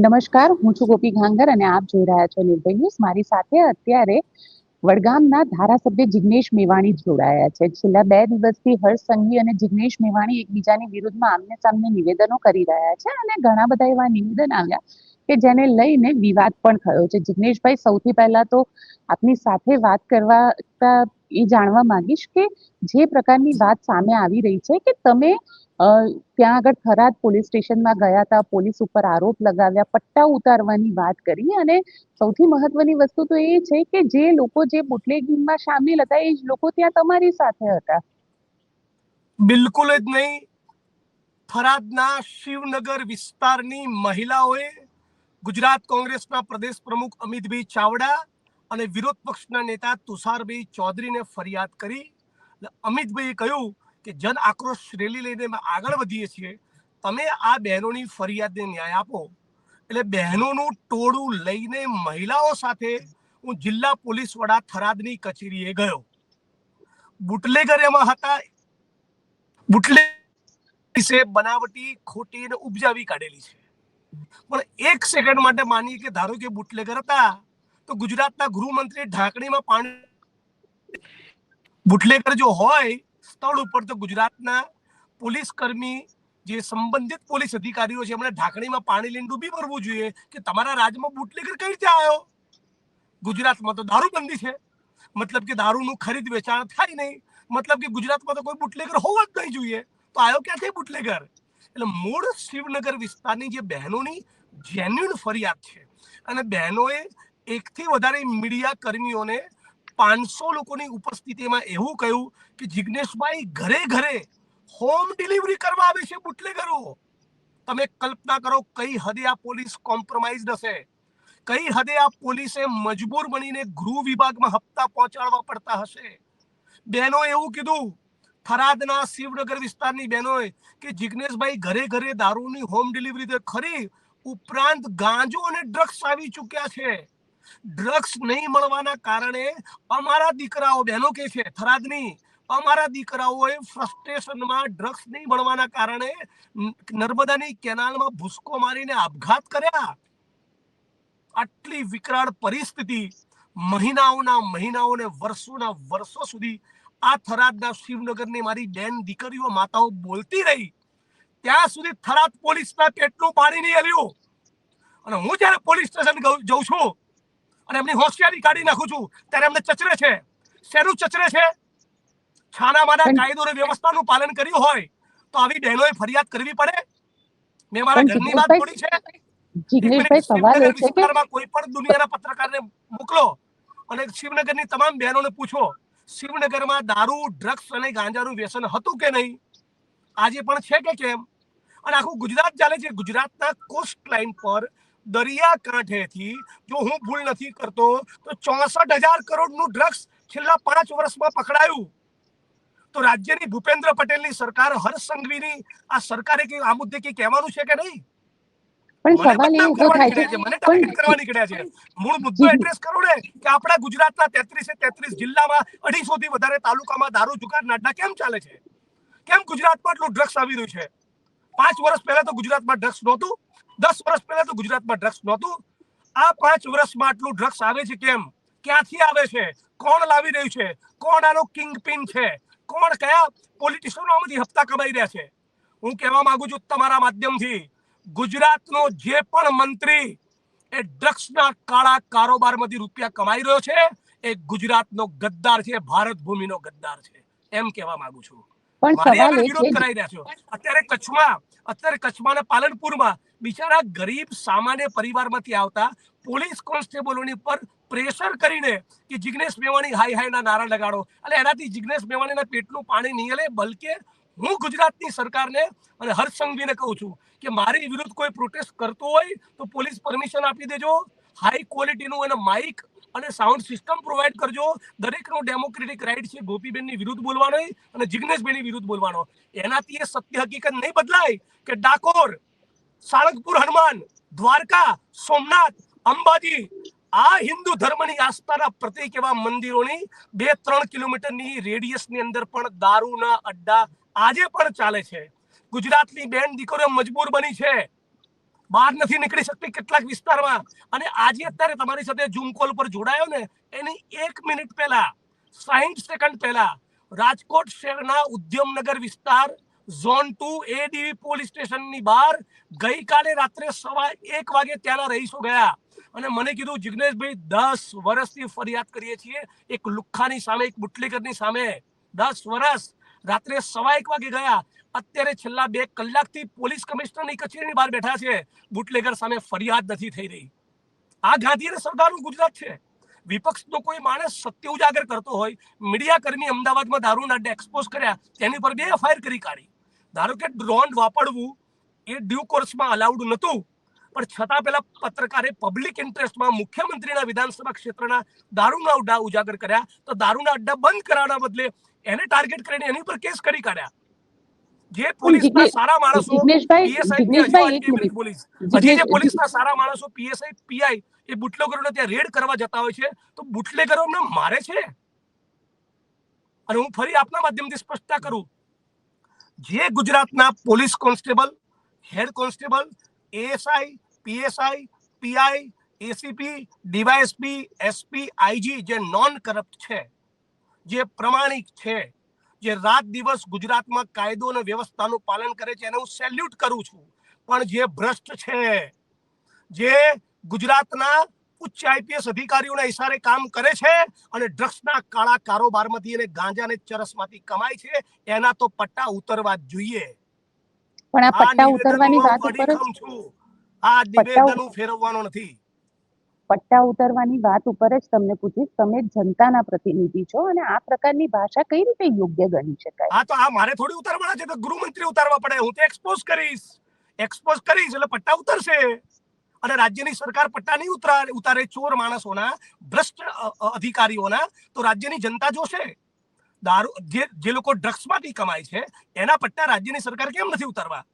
નમસ્કાર, હું છું ગોપી ઘાંગર અને આપ જોઈ રહ્યા છો નિર્ભય ન્યૂઝ. મારી સાથે અત્યારે વડગામના ધારાસભ્ય જિગ્નેશ મેવાણી જોડાયા છે. છેલ્લા બે દિવસથી હર્ષ સંઘવી અને જિગ્નેશ મેવાણી એકબીજાની વિરુદ્ધમાં આમને સામને નિવેદનો કરી રહ્યા છે અને ઘણા બધા એવા નિવેદન આવ્યા કે જેને લઈને વિવાદ પણ થયો છે. જિગ્નેશભાઈ, સૌથી પહેલા તો આપની સાથે વાત કરવા એ જાણવા માંગીશ કે જે પ્રકારની વાત સામે આવી રહી છે કે તમે ત્યાં આગળ થરાદ પોલીસ સ્ટેશનમાં ગયા હતા પોલીસ ઉપર આરોપ લગાવ્યા, પટ્ટા ઉતારવાની વાત કરી અને સૌથી મહત્વની વસ્તુ તો એ છે કે જે લોકો જે બુટલેગિંગમાં સામેલ હતા, એ જ લોકો ત્યાં તમારી સાથે હતા. બિલકુલ જ નહીં. થરાદના શિવનગર વિસ્તારની મહિલાઓએ ગુજરાત કોંગ્રેસના પ્રદેશ પ્રમુખ અમિતભાઈ ચાવડા અને વિરોધ પક્ષના નેતા તુષારભાઈ ચૌધરીને ફરિયાદ કરી. અમિતભાઈએ કહ્યું કે જન આક્રોશ રેલી લઈને આગળ વધીએ છીએ. તમે આ બહેનોની ફરિયાદને ન્યાય આપો. એટલે બહેનોનું ટોળું લઈને મહિલાઓ સાથે હું જિલ્લા પોલીસ વડા થરાદની કચેરીએ ગયો. બુટલેગર એમાં હતા. બુટલે વિશે બનાવટી ખોટી અને ઉપજાવી કાઢેલી છે. પણ એક સેકન્ડ માટે માનીએ કે ધારો કે બુટલેગર હતા, તો ગુજરાતના ગૃહમંત્રી ઢાંકણીમાં પાણી બુટલેગર જો હોય સ્થળ ઉપર તો ગુજરાતના પોલીસ કર્મી, જે સંબંધિત પોલીસ અધિકારીઓ છે, એમણે ઢાંકણીમાં પાણી લઈને ડૂબી ભરવું જોઈએ કે તમારા રાજ્યમાં બુટલેગર કઈ રીતે આવ્યો? ગુજરાતમાં તો દારૂબંધી છે. મતલબ કે દારૂનું ખરીદ વેચાણ થાય નહીં. મતલબ કે ગુજરાતમાં તો કોઈ બુટલેગર હોવા જ નહીં જોઈએ. તો આવ્યો ક્યાંથી બુટલેગર? એટલે મૂળ શિવનગર વિસ્તારની જે બહેનોની જેન્યુન ફરિયાદ છે. અને બહેનોએ એકથી વધારે મીડિયા કર્મીઓને પાંચસો લોકોની ઉપસ્થિતિમાં એવું કહ્યું કે જિગ્નેશભાઈ ઘરે ઘરે હોમ ડિલિવરી કરવા આવે છે બુટલેગરો. તમે કલ્પના કરો કઈ હદે આ પોલીસ કોમ્પ્રોમાઇઝ હશે કઈ હદે આ પોલીસે મજબૂર બનીને ગૃહ વિભાગમાં હપ્તા પહોંચાડવા પડતા હશે? બહેનો એવું કીધું, થરાદના શિવનગર વિસ્તારની બહેનોએ કે જિગ્નેશભાઈ ઘરે ઘરે દારૂની હોમ ડિલિવરી ખરી, ઉપરાંત ગાંજો અને ડ્રગ્સ આવી ચૂક્યા છે. ડ્રગ્સ નહીં મળવાના કારણે અમારા દીકરાઓ, બહેનો કે છે થરાદની અમારા દીકરાઓએ ફ્રસ્ટ્રેશનમાં ડ્રગ્સ નહીં મળવાના કારણે નર્મદાની કેનાલમાં ભૂસકો મારીને આપઘાત કર્યા. આટલી વિકરાળ પરિસ્થિતિ મહિનાઓના મહિનાઓને વર્ષોના વર્ષો સુધી આ થરાદના શિવનગરની મારી બેન દીકરીઓ, માતાઓ બોલતી રહી. ત્યાં સુધી થરાદ પોલીસના પેટનું પાણી નહીં હલ્યું. અને હું જ્યારે પોલીસ સ્ટેશન જઉં છું અને એમની હોશિયારી કાઢી નાખું છું. ત્યારે એમને ચચરે છે. શેનું ચચરે છે? છાના માના કાયદો અને વ્યવસ્થાનું પાલન કર્યું હોય તો આવી બહેનોએ ફરિયાદ કરવી પડે? મેં મારા ઘરની વાત થોડી છે. કોઈ પણ દુનિયાના પત્રકારને મોકલો અને શિવનગરની તમામ બહેનોને પૂછો શિવનગરમાં દારૂ ડ્રગ્સ અને ગાંજાનું વ્યસન હતું કે નહીં? આજે પણ છે કે કેમ? અને આખું ગુજરાત ચાલે છે. ગુજરાતના કોસ્ટ લાઇન પર દરિયા કાંઠેથી જો હું ભૂલ નથી કરતો તો ચોસઠ હજાર કરોડનું ડ્રગ્સ છેલ્લા પાંચ વર્ષમાં પકડાયું. તો રાજ્યની ભૂપેન્દ્ર પટેલની સરકાર હર્ષ સંઘવીની આ સરકારે કે આ મુદ્દે કંઈ કહેવાનું છે કે નહીં? પણ સવાલ એ બદનામ ઊભો કરવા થાય છે નીકળ્યા છે મને ટાર્ગેટ કરવા નીકળ્યા છે. મૂળ મુદ્દો એડ્રેસ કરો ને કે આપણા ગુજરાતના તેત્રીસે તેત્રીસ જિલ્લામાં અઢીસો થી વધારે તાલુકામાં દારૂ જુગારના અડ્ડા કેમ ચાલે છે? કેમ ગુજરાતમાં આટલું ડ્રગ્સ આવી રહ્યું છે? પાંચ વર્ષ પહેલા તો ગુજરાતમાં ડ્રગ્સ નહોતું દસ વર્ષ પહેલા તો ગુજરાતમાં ડ્રગ્સ નહોતું. આ પાંચ વર્ષમાં આટલું ડ્રગ્સ આવે છે કેમ? ક્યાંથી આવે છે? કોણ લાવી રહ્યું છે? કોણ આનો કિંગ પિન છે? કોણ કયા પોલિટિશિયનો આમાંથી હપ્તા કમાઈ રહ્યા છે? હું કહેવા માંગુ છું તમારા માધ્યમથી ગુજરાતનો જે પણ મંત્રી એ ડ્રગ્સના કાળા કારોબારમાંથી રૂપિયા કમાઈ રહ્યો છે એ ગુજરાતનો ગદ્દાર છે ભારત ભૂમિનો ગદ્દાર છે. એમ કહેવા માંગુ છું. પણ સવાલ એ વિરોધ છે કરાઈ રહ્યા છો. અત્યારે કચ્છમાં અત્યારે કચ્છમાં પાલનપુરમાં બિચારા ગરીબ સામાન્ય પરિવારમાંથી આવતા પોલીસ કોન્સ્ટેબલોની પર પ્રેશર કરીને કે જિગ્નેશ મેવાણી હાઈ હાઈના નારા લગાડો. એટલે એનાથી જિગ્નેશ મેવાણીના પેટનું પાણી નહીં હલે, બલકે હું ગુજરાતની સરકારને અને હર્ષ સંઘવીને કહું છું કે મારી વિરુદ્ધ કોઈ પ્રોટેસ્ટ કરતો હોય તો પોલીસ પરમિશન આપી દેજો હાઈ ક્વોલિટીનું એને માઇક અને સાઉન્ડ સિસ્ટમ પ્રોવાઈડ કરજો. દરેકનો ડેમોક્રેટિક રાઇટ છે ગોપીબેનની વિરુદ્ધ બોલવાનો અને જિગ્નેશબેનની વિરુદ્ધ બોલવાનો. એનાથી એ સત્ય હકીકત નહીં બદલાય કે ડાકોર સાળંગપુર હનુમાન, દ્વારકા, સોમનાથ, અંબાજી આ હિન્દુ ધર્મની આસ્થાના પ્રતિક એવા મંદિરોની બે ત્રણ કિલોમીટરની રેડિયસની અંદર પણ દારૂના અડ્ડા આજે પણ ચાલે છે. ગુજરાતની બેન દીકરીઓ મજબૂર બની છે. બહાર નથી નીકળી શકતી કેટલાક વિસ્તારમાં. અને આજે અત્યારે તમારી સાથે ઝૂમ કોલ પર જોડાયો ને, એની એક મિનિટ પહેલા સાહીઠ સેકન્ડ પહેલા, રાજકોટ શહેરના ઉદ્યમનગર વિસ્તાર zone two A div police સ્ટેશનની બહાર ગઈકાલે રાત્રે સવા એક વાગે ત્યાંના રહીશો ગયા. અને મને કીધું, જિગ્નેશભાઈ, દસ વર્ષથી ફરિયાદ કરીએ છીએ. એક લુખ્ખાની સામે, એક બુટલેગરની સામે. દસ વર્ષ રાત્રે સવા એક વાગે ગયા. અત્યારે છેલ્લા બે કલાકથી પોલીસ કમિશનરની કચેરીની બહાર બેઠા છે. બુટલેગર સામે ફરિયાદ નથી થઈ રહી. આ ગાંધી અને સરદારનું ગુજરાત છે. વિપક્ષનો કોઈ માણસ સત્ય ઉજાગર કરતો હોય, મીડિયા કર્મી અમદાવાદમાં દારૂના એક્સપોઝ કર્યા, તેની પર બે એફઆઈઆર કરી કાઢી. ધારો કે ડ્રોન વાપરવું એ ડ્યુ કોર્સમાં અલાઉડ નહોતું. પણ છતાં પેલા પત્રકારે પબ્લિક ઇન્ટરેસ્ટમાં મુખ્યમંત્રીના વિધાનસભા ક્ષેત્રના દારૂના અડ્ડા ઉજાગર કર્યા તો દારૂના અડ્ડા બંધ કરાવવાના બદલે એને ટાર્ગેટ કરીને એની પર કેસ કરી કાઢ્યા. જે પોલીસના સારા માણસો જિગ્નેશભાઈ PSI જિગ્નેશભાઈ એક હજી મિનિટ. પોલીસ? હજી જે પોલીસના સારા માણસો પીએસઆઈ પીઆઈ એ બુટલેગરોને ત્યાં રેડ કરવા જતા હોય છે તો બુટલેગરો એમને મારે છે? અને હું ફરી આપના માધ્યમથી સ્પષ્ટતા કરું. જે ગુજરાતના police constable, head constable, ASI, PSI, PI, ACP, DYSP, SP, IG જે નોન કરપ્ટ છે, જે પ્રમાણિક છે, જે રાત દિવસ ગુજરાતમાં કાયદો અને વ્યવસ્થાનું પાલન કરે છે, એને હું સેલ્યુટ કરું છું. પણ જે ભ્રષ્ટ છે, જે ગુજરાતના ઉચ્ચ આઈપીએસ અધિકારીઓના ઇશારે કામ કરે છે અને ડ્રગ્સના કાળા કારોબારમાંથી અને ગાંજાને ચરસમાંથી કમાય છે. એના તો પટ્ટા ઉતરવા જ જોઈએ. પણ આ પટ્ટા ઉતરવાની વાત ઉપર જ આ નિવેદન ફેરવવાનો નથી. પટ્ટા ઉતરવાની વાત ઉપર જ તમને પૂછીશ. તમે જનતાના પ્રતિનિધિ છો અને આ પ્રકારની ભાષા કઈ રીતે યોગ્ય ગણી શકાય? હા તો આ મારે થોડી ઉતારવાના છે તો ગૃહમંત્રી ઉતારવા પડે. હું તો એક્સપોઝ કરીશ. એક્સપોઝ કરીશ એટલે પટ્ટા ઉતરશે. અને રાજ્યની સરકાર પટ્ટા નહીં ઉતરા ચોર માણસોના, ભ્રષ્ટ અધિકારીઓના, તો રાજ્યની જનતા જોશે. દારૂ, જે જે લોકો ડ્રગ્સમાંથી કમાય છે, એના પટ્ટા રાજ્યની સરકાર કેમ નથી ઉતારવા?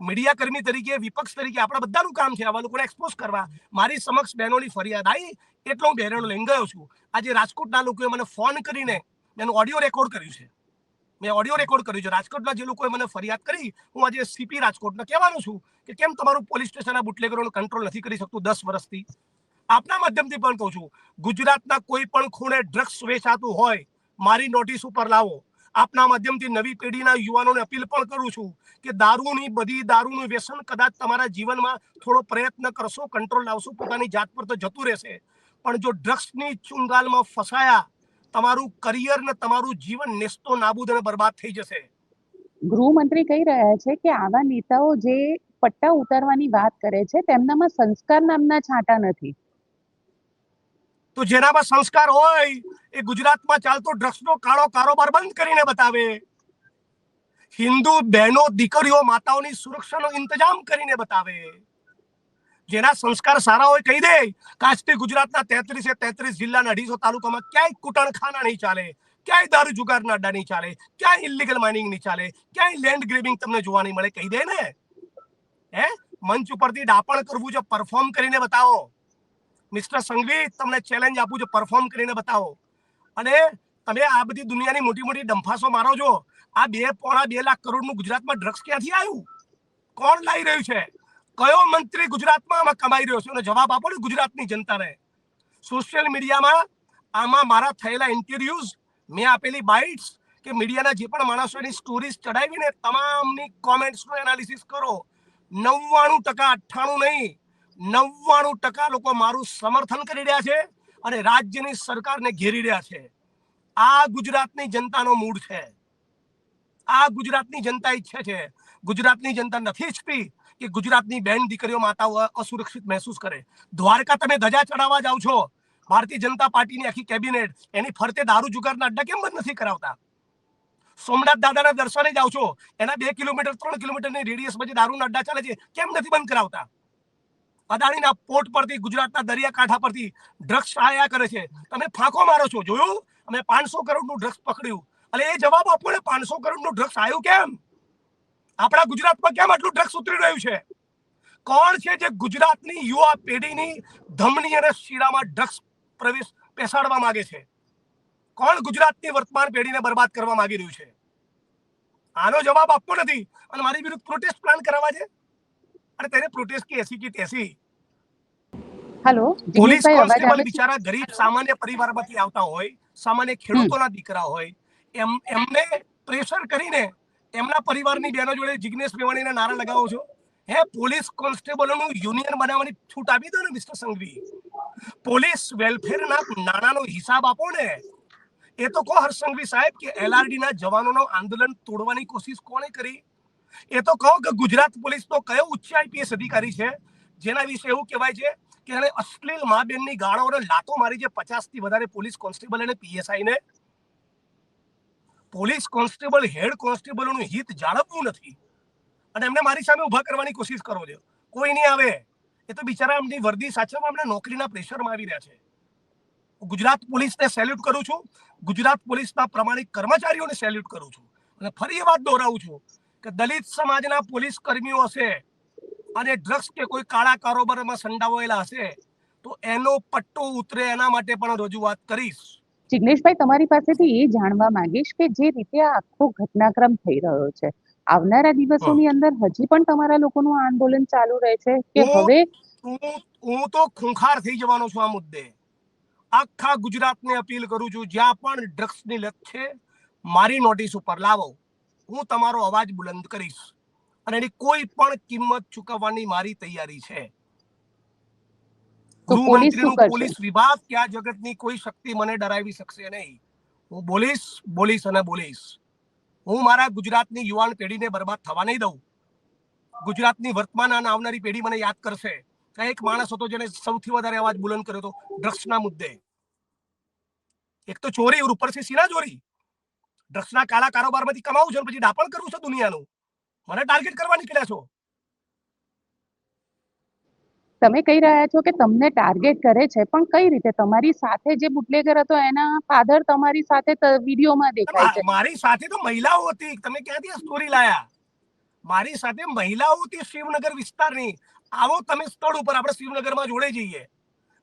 મીડિયા કર્મી તરીકે, વિપક્ષ તરીકે આપણા બધાનું કામ છે, આવા લોકોને એક્સપોઝ કરવા. મારી સમક્ષ બહેનોની ફરિયાદ આવી એટલો હું બહેનો લઈને ગયો છું. આજે રાજકોટના લોકોએ મને ફોન કરીને એનું ઓડિયો રેકોર્ડ કર્યું છે. મેં ઓડિયો રેકોર્ડ કર્યું છે. રાજકોટના જે લોકોએ મને ફરિયાદ કરી, હું આજે સીપી રાજકોટને કહેવાનું છું કે કેમ તમારું પોલીસ સ્ટેશનના બુટલેગરોનું કંટ્રોલ નથી કરી શકતું દસ વર્ષથી? આપના માધ્યમથી પણ કહું છું, ગુજરાતના કોઈ પણ ખૂણે ડ્રગ્સ વેચાતું હોય, મારી નોટિસ ઉપર લાવો. આપના માધ્યમથી નવી પેઢીના યુવાનોને અપીલ પણ કરું છું કે દારૂની બધી દારૂનું વ્યસન કદાચ તમારા જીવનમાં થોડો પ્રયત્ન કરશો કંટ્રોલ લાવશો, પોતાની જાત પર તો જતું રહેશે. પણ જો ડ્રગ્સની ચુંગાલમાં ફસાયા તમારું કરિયર ને તમારું જીવન નેસ્તો નાબૂદ અને બરબાદ થઈ જશે. ગૃહમંત્રી કહી રહ્યા છે કે આવા નેતાઓ જે પટ્ટા ઉતારવાની વાત કરે છે તેમનામાં સંસ્કાર નામના છાંટા નથી. તો જેનામાં સંસ્કાર હોય એ ગુજરાતમાં ચાલતો ડ્રગ્સનો કાળો કારોબાર બંધ કરીને બતાવે. હિન્દુ બહેનો દીકરીઓ માતાઓની સુરક્ષાનો ઇંતજામ કરીને બતાવે. જેના સંસ્કાર સારા હોય કહી દે. કે ગુજરાતના તેત્રીસે તેત્રીસ જિલ્લાના અઢીસો તાલુકામાં ક્યાંય કૂટણખાના નહીં ચાલે. ક્યાંય દારૂ જુગારના અડ્ડા નહીં ચાલે. ક્યાંય ઇલીગલ માઇનિંગ નહીં ચાલે. ક્યાંય લેન્ડ ગ્રેબિંગ તમને જોવા નહીં મળે કહી દે ને. હે? મંચ ઉપરથી ડાપણ કરવું છે પરફોર્મ કરીને બતાવો. મિસ્ટર સંઘવી તમને ચેલેન્જ આપું છું પરફોર્મ કરીને બતાવો. અને તમે આ બધી દુનિયાની મોટી મોટી ડંફાસો મારો છો. આ બે પોણા બે લાખ કરોડનું ગુજરાતમાં ડ્રગ્સ ક્યાંથી આવ્યું? કોણ લાવી રહ્યું છે? કયો મંત્રી ગુજરાતમાં આમાં કમાઈ રહ્યો છે? અને જવાબ આપો ને, ગુજરાતની જનતાને સોશિયલ મીડિયામાં આમાં મારા થયેલા ઇન્ટરવ્યુઝ મેં આપેલી બાઇટ્સ કે મીડિયાના જે પણ માણસો એની સ્ટોરીઝ ચડાવીને તમામની કોમેન્ટ્સનું એનાલિસિસ કરો. નવ્વાણું ટકા અઠ્ઠાણું નહીં, નવ્વાણું ટકા લોકો મારું સમર્થન કરી રહ્યા છે અને રાજ્યની સરકારને ઘેરી રહ્યા છે. આ ગુજરાતની જનતાનો મૂડ છે. આ ગુજરાતની જનતા ઈચ્છે છે. ગુજરાતની જનતા નથી ઈચ્છતી કે ગુજરાતની બેન દીકરીઓ માતાઓ અસુરક્ષિત મહેસૂસ કરે. દ્વારકા તમે ધજા ચડાવવા જાઓ છો. ભારતીય જનતા પાર્ટીની આખી કેબિનેટ એની ફરતે દારૂ જુગારના અડ્ડા કેમ બંધ નથી કરાવતા? સોમનાથ દાદાના દર્શને જાઓ છો. એના બે કિલોમીટર, ત્રણ કિલોમીટરની રેડિયસ પછી દારૂના અડ્ડા ચાલે છે. કેમ નથી બંધ કરાવતા? અદાણીના પોર્ટ પરથી, ગુજરાતના દરિયાકાંઠા પરથી ડ્રગ્સ આયા કરે છે. તમે ફાંકો મારો છો. જોયું? અમે પાંચસો કરોડનું ડ્રગ્સ પકડ્યું. અને એ જવાબ આપો ને. પાંચસો કરોડનું ડ્રગ્સ આવ્યું કેમ? આપણા ગુજરાતમાં કેમ આટલું ડ્રગ્સ ઉતરી રહ્યું છે? કોણ છે જે ગુજરાતની યુવા પેઢીની ધમની અને શીરામાં ડ્રગ્સ પ્રવેશ પેસાડવા માંગે છે? કોણ ગુજરાતની વર્તમાન પેઢીને બરબાદ કરવા માંગી રહ્યું છે? આનો જવાબ આપવો નથી. અને મારી વિરુદ્ધ પ્રોટેસ્ટ પ્લાન કરાવવા છે? અને તેને પ્રોટેસ્ટ કે એસી કે તેસી? હેલો પોલીસ કોન્સ્ટેબલ બિચારા ગરીબ સામાન્ય પરિવારમાંથી આવતા હોય સામાન્ય ખેડૂતોના દીકરા હોય એમ એમને પ્રેશર કરીને એમના પરિવારની બહેનો જોડે જિગ્નેશ મેવાણીના નારા લગાવો છો? હે, પોલીસ કોન્સ્ટેબલોનું યુનિયન બનાવવાની છૂટ આપી દો ને, મિસ્ટર સંઘવી. પોલીસ વેલફેરના નાણાંનો હિસાબ આપો ને. એ તો કહો હર્ષ સંઘવી સાહેબ કે એલઆરડી ના જવાનોનો આંદોલન તોડવાની કોશિશ કોણે કરી? એ તો કહો કે ગુજરાત પોલીસ તો કયો ઉચ્ચ આઈપીએસ અધિકારી છે? જેના વિશે એવું કહેવાય છે કે એને અશ્લીલ મા બેનની ગાળો લાતો મારી છે પચાસથી વધારે પોલીસ કોન્સ્ટેબલ અને પીએસઆઈ ને પોલીસ કોન્સ્ટેબલ, હેડ કોન્સ્ટેબલોનું હિત જાળવવું નથી. અને એમને મારી સામે ઊભા કરવાની કોશિશ કરો છો. કોઈ નહીં આવે. એ તો બિચારા એમની વર્દી સાચવવા એમને નોકરીના પ્રેશરમાં આવી રહ્યા છે. ગુજરાત પોલીસને સેલ્યુટ કરું છું. ગુજરાત પોલીસના પ્રમાણિક કર્મચારીઓને સેલ્યુટ કરું છું. અને ફરી એ વાત દોહરાવું છું કે દલિત સમાજના પોલીસ કર્મીઓ હશે અને ડ્રગ્સ કે કોઈ કાળા કારોબારમાં સંડાવાયેલા હશે, તો એનો પટ્ટો ઉતરે એના માટે પણ રજૂઆત કરીશ. જિગ્નેશભાઈ તમારી પાસેથી એ જાણવા માંગીશ કે જે રીતે આ આખો ઘટનાક્રમ થઈ રહ્યો છે. આવનારા દિવસોની અંદર હજી પણ તમારા લોકોનું આંદોલન ચાલુ રહે છે કે હવે હું તો ખૂંખાર થઈ જવાનો છું આ મુદ્દે. આખા ગુજરાતને અપીલ કરું છું જ્યાં પણ ડ્રગ્સની લત છે મારી નોટિસ ઉપર લાવો. હું તમારો અવાજ બુલંદ કરીશ. અને એની કોઈ પણ કિંમત ચૂકવવાની મારી તૈયારી છે. ગૃહમંત્રીનું પોલીસ વિભાગ કે આ જગતની કોઈ શક્તિ મને ડરાવી શકશે નહીં. હું બોલીશ બોલીશ અને બોલીશ. હું મારા ગુજરાતની યુવાન પેઢીને બરબાદ થવા નહીં દઉં. ગુજરાતની વર્તમાન અને આવનારી પેઢી મને યાદ કરશે. એક માણસ હતો જેને સૌથી વધારે અવાજ બુલંદ કર્યો હતો ડ્રગ્સના મુદ્દે. એક તો ચોરી ઉપરથી સીના ચોરી. ડ્રગ્સના કાળા કારોબારમાંથી કમાવું છે પછી દાપણ કરવું છે દુનિયાનું. મને ટાર્ગેટ કરવા નીકળ્યા છો. તમે કહી રહ્યા છો કે તમને ટાર્ગેટ કરે છે પણ કઈ રીતે? તમારી સાથે જે બુટલેગર હતો એના ફાધર તમારી સાથે વિડીયોમાં દેખાય છે. મારી સાથે તો મહિલાઓ હતી. તમે ક્યાંથી સ્ટોરી લાયા? મારી સાથે મહિલાઓ હતી શિવનગર વિસ્તારની. આવો તમે સ્થળ ઉપર આપણે શિવનગરમાં જોડે જઈએ.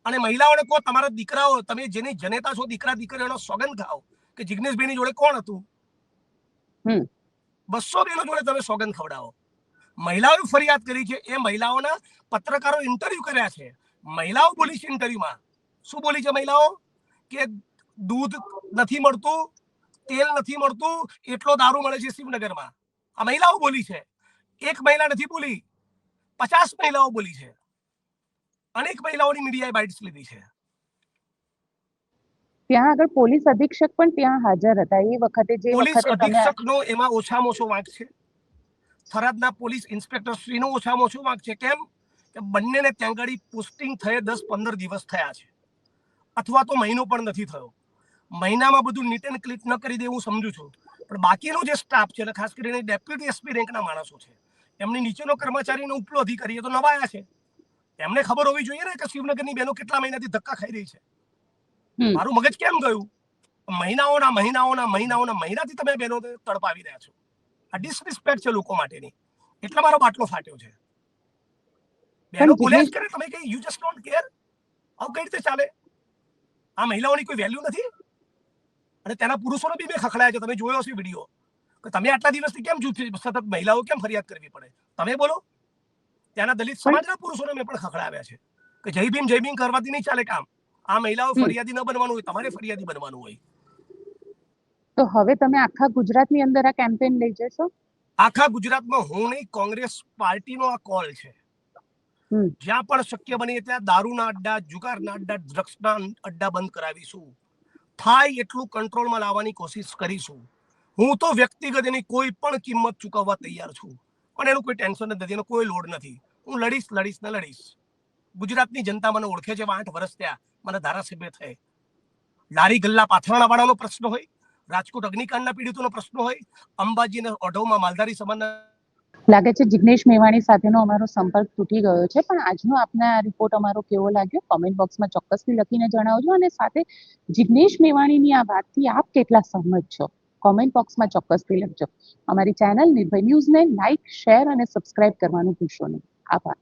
અને મહિલાઓને કહો તમારા દીકરાઓ તમે જેની જનેતા છો દીકરા દીકરીઓનો સોગંદ ખાઓ. કે જિગ્નેશભાઈની જોડે કોણ હતું. બસો બેનો જોડે તમે સોગંદ ખવડાવો. મહિલાઓએ ફરિયાદ કરી છે એ મહિલાઓના પત્રકારો ઇન્ટરવ્યુ કર્યા છે. મહિલાઓ બોલી છે ઇન્ટરવ્યુમાં શું બોલી છે મહિલાઓ? કે દૂધ નથી મળતું તેલ નથી મળતું એટલો દારૂ મળે છે શિવનગરમાં. આ મહિલાઓ બોલી છે. એક મહિલા નથી બોલી પચાસ મહિલાઓ બોલી છે. અનેક મહિલાઓની મીડિયાએ બાઇટ્સ લીધી છે. ત્યાં આગળ પોલીસ અધિક્ષક પણ ત્યાં હાજર હતા. એ વખતે જે પોલીસ અધિક્ષક નો અધિક્ષકનો એમાં ઓછામાં ઓછો વાંક છે. થરાદના પોલીસ ઇન્સ્પેક્ટર શ્રીનો ઓછામાં ઓછો વાંક છે કેમ કે બંનેને ત્યાં આગળ પોસ્ટિંગ થયે દસ પંદર દિવસ થયા છે. અથવા તો મહિનો પણ નથી થયો. મહિનામાં બધું નીટ એન્ડ ક્લિક ન કરી દે હું સમજુ છું. પણ બાકીનો જે સ્ટાફ છે અને ખાસ કરીને ડેપ્યુટી એસપી રેન્કના માણસો છે એમની નીચેનો કર્મચારીનો ઉપલો અધિકારી તો નવાયા છે. એમને ખબર હોવી જોઈએ ને કે શિવનગરની બહેનો કેટલા મહિનાથી ધક્કા ખાઈ રહી છે. મારું મગજ કેમ ગયું? મહિનાઓના મહિનાઓના મહિનાઓના મહિનાથી તમે બહેનો તડપાવી રહ્યા છો. આ ડિસરિસ્પેક્ટ છે લોકો માટેની. એટલે મારો બાટલો ફાટ્યો છે. બેનો જિગ્નેશ- કરે તમે કઈ યુ જસ્ટ ડોન્ટ કેર આવું કઈ રીતે ચાલે? આ મહિલાઓની કોઈ વેલ્યુ નથી? અને તેના પુરુષોને બી મેં ખખડાયા છે. તમે જોયો હશે વીડિયો કે તમે આટલા દિવસથી કેમ જૂઠ સતત મહિલાઓ કેમ ફરિયાદ કરવી પડે? તમે બોલો. ત્યાંના દલિત સમાજના પુરુષોને મેં પણ ખખડાવ્યા છે. કે જય ભીમ જય ભીમ કરવાથી નહીં ચાલે કામ. આ મહિલાઓ ફરિયાદી ન બનવાનું હોય તમારે ફરિયાદી બનવાનું હોય. તો હવે તમે આખા ગુજરાતની અંદર આ કેમ્પેન લઈ જશો? આખા ગુજરાતમાં હું નહીં કોંગ્રેસ પાર્ટીનો આ કોલ છે. જ્યાં પણ શક્ય બને ત્યાં દારૂના અડ્ડા જુગારના અડ્ડા ડ્રગ્સના અડ્ડા બંધ કરાવીશું. થાય એટલું કંટ્રોલમાં લાવવાની કોશિશ કરીશું. હું તો વ્યક્તિગત એની કોઈ પણ કિંમત ચૂકવવા તૈયાર છું. પણ એનું કોઈ ટેન્શન નથી એનો કોઈ લોડ નથી. હું લડીશ લડીશ ને લડીશ. ગુજરાતની જનતા મને ઓળખે છે આઠ વર્ષ થયા મને ધારાસભ્ય થાય. લારી ગલ્લા પાથરાણા વાળાનો પ્રશ્ન હોય. રાજકોટ અગ્નિકાંડના પીડિતોનો પ્રશ્ન હોય અંબાજી અને ઓઢવમાં માલધારી સમાજના લાગે છે જિગ્નેશ મેવાણી સાથેનો અમારો સંપર્ક તૂટી ગયો છે. પણ આજનો આપના રિપોર્ટ અમારો કેવો લાગ્યો? કોમેન્ટ બોક્સમાં ચોક્કસથી લખીને જણાવજો અને સાથે જિગ્નેશ મેવાણીની આ વાતથી આપ કેટલા સહમત છો? કોમેન્ટ બોક્સમાં ચોક્કસથી લખજો. અમારી ચેનલ નિર્ભય ન્યૂઝને લાઇક શેર અને સબસ્ક્રાઇબ કરવાનું ભૂલશો નહીં. આભાર.